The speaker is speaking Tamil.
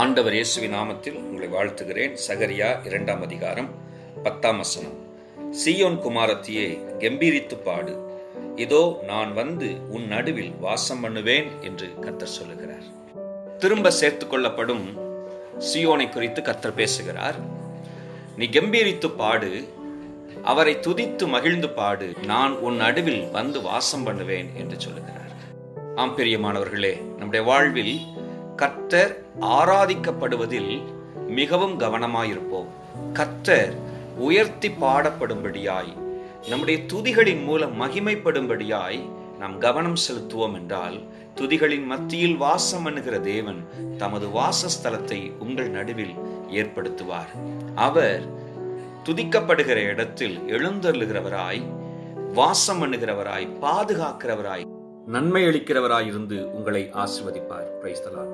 ஆண்டவர் இயேசுவின் நாமத்தில் உங்களை வாழ்த்துகிறேன். சகரியா இரண்டாம் அதிகாரம் பத்தாம் வசனம். சீயோன் குமாரத்தியே கம்பீரித்து பாடு. இதோ நான் வந்து உன் நடுவில் வாசம் பண்ணுவேன் என்று கத்தர் சொல்லுகிறார். திரும்ப சேர்த்து கொள்ளப்படும் சியோனை குறித்து கத்தர் பேசுகிறார். நீ கம்பீரித்து பாடு அவரை துதித்து மகிழ்ந்து பாடு. நான் உன் நடுவில் வந்து வாசம் பண்ணுவேன் என்று சொல்லுகிறார். ஆம் பிரியமானவர்களே நம்முடைய வாழ்வில் கர்த்தர் ஆராதிக்கப்படுவதில் மிகவும் கவனமாயிருப்போம். கர்த்தர் உயர்த்தி பாடப்படும்படியாய் நம்முடைய துதிகளின் மூலம் மகிமைப்படும்படியாய் நாம் கவனம் செலுத்துவோம் என்றால் துதிகளின் மத்தியில் வாசம் பண்ணுகிற தேவன் தமது வாசஸ்தலத்தை உங்கள் நடுவில் ஏற்படுத்துவார். அவர் துதிக்கப்படுகிற இடத்தில் எழுந்தருளுகிறவராய் வாசம் பண்ணுகிறவராய் பாதுகாக்கிறவராய் நன்மை அளிக்கிறவராய் இருந்து உங்களை ஆசிர்வதிப்பார். பிரைஸ்தலான்